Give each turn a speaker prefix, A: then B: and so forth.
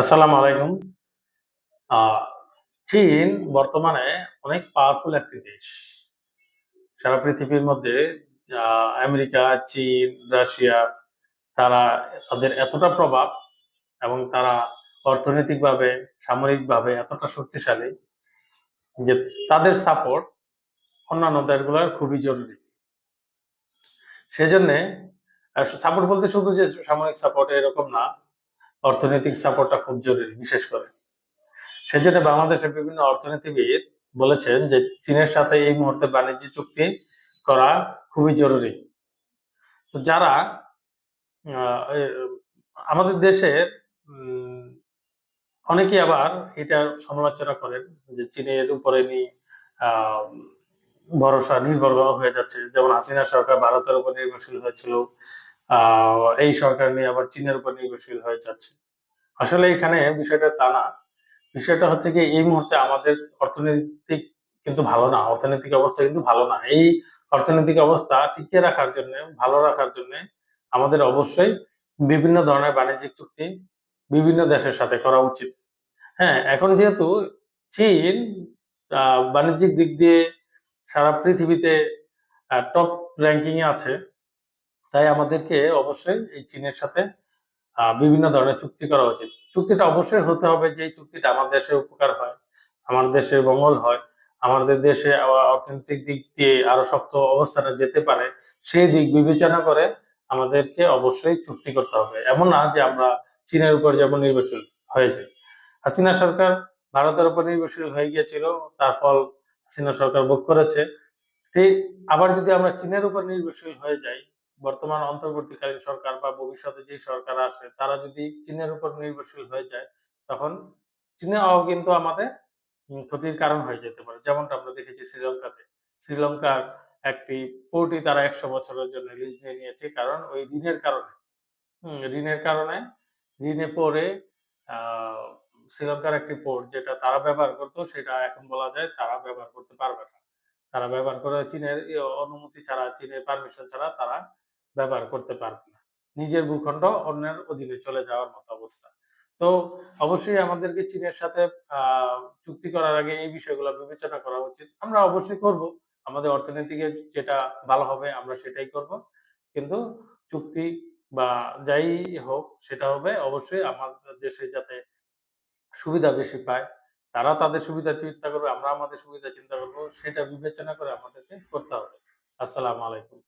A: আসসালামু আলাইকুম। চীন বর্তমানে অনেক পাওয়ারফুল একটি দেশ। সারা পৃথিবীর মধ্যে আমেরিকা, চীন, রাশিয়া তারা তাদের এতটা প্রভাব এবং তারা অর্থনৈতিকভাবে, সামরিকভাবে এতটা শক্তিশালী যে তাদের সাপোর্ট অন্যান্য দেশগুলার খুবই জরুরি। সেজন্যে সাপোর্ট বলতে শুধু যে সামরিক সাপোর্ট এরকম না। অর্থনৈতিক সাপোর্টটা খুব জরুরি, বিশেষ করে। সেজন্য বাংলাদেশের বিভিন্ন অর্থনীতিবিদ বলেছেন যে চীনের সাথে এই মুহূর্তে বাণিজ্য চুক্তি করা খুবই জরুরি। তো যারা আমাদের দেশের, উম, অনেকেই আবার এটার সমালোচনা করেন যে চীনের উপরে নি ভরসা নির্ভর হয়ে যাচ্ছে। যেমন হাসিনা সরকার ভারতের উপর নির্ভরশীল হয়েছিল। এই সরকার নিয়ে আবার চীনের উপর নির্ভরশীল হয়ে যাচ্ছে। আসলে এখানে বিষয়টা তা না। বিষয়টা হচ্ছে কি, এই মুহূর্তে আমাদের অর্থনৈতিক কিন্তু ভালো না। অর্থনৈতিক অবস্থা কিন্তু ভালো না। এই অর্থনৈতিক অবস্থা টিকিয়ে রাখার জন্য, ভালো রাখার জন্য আমাদের অবশ্যই বিভিন্ন ধরনের বাণিজ্যিক চুক্তি বিভিন্ন দেশের সাথে করা উচিত। হ্যাঁ? এখন যেহেতু চীন বাণিজ্যিক দিক দিয়ে সারা পৃথিবীতে টপ র‍্যাংকিং এ আছে। তাই আমাদেরকে অবশ্যই এই চীনের সাথে বিভিন্ন ধরনের চুক্তি করা উচিত। চুক্তিটা অবশ্যই হতে হবে যে চুক্তিটা আমার দেশের উপকার হয়, আমার দেশের মঙ্গল হয়, আমাদের দেশে অর্থনৈতিক দিক দিয়ে আরও শক্ত অবস্থানে যেতে পারে। সেই দিক বিবেচনা করে আমাদেরকে অবশ্যই চুক্তি করতে হবে। এমন না যে আমরা চীনের উপর যেমন নির্ভরশীল হয়ে যাই। হাসিনা সরকার ভারতের উপর নির্ভরশীল হয়ে গিয়েছিল। তার ফল হাসিনা সরকার ভোগ করেছে। ঠিক আবার যদি আমরা চীনের উপর নির্ভরশীল হয়ে যাই, বর্তমান অন্তর্বর্তীকালীন সরকার বা ভবিষ্যতে যে সরকার আসে তারা যদি চীনের উপর নির্ভরশীল হয়ে যায়, তখন চীনাও কিন্তু আমাদের ক্ষতির কারণ হয়ে যেতে পারে। যেমনটা আমরা দেখেছি শ্রীলঙ্কাতে। শ্রীলঙ্কার একটি পোর্টই তারা ১০০ বছরের জন্য লিজ নিয়ে নিয়েছে। কারণ ওই ঋণের কারণে। ঋণের কারণে ঋণে পরে শ্রীলঙ্কার একটি পোর্ট যেটা তারা ব্যবহার করতো সেটা এখন বলা যায় তারা ব্যবহার করতে পারবে না। তারা ব্যবহার করে চীনের অনুমতি ছাড়া, চীনের পারমিশন ছাড়া তারা ব্যবহার করতে পারবে না। নিজের ভূখণ্ড অন্যের অধীনে চলে যাওয়ার মতো অবস্থা। তো অবশ্যই আমাদেরকে চীনের সাথে চুক্তি করার আগে এই বিষয়গুলো বিবেচনা করা উচিত। আমরা অবশ্যই করব। আমাদের অর্থনীতিকে যেটা ভালো হবে আমরা সেটাই করব। কিন্তু চুক্তি বা যাই হোক সেটা হবে অবশ্যই আমাদের দেশে যাতে সুবিধা বেশি পায়। তারা তাদের সুবিধা চিন্তা করবে, আমরা আমাদের সুবিধা চিন্তা করব সেটা বিবেচনা করে আমাদেরকে করতে হবে। আসসালামু আলাইকুম।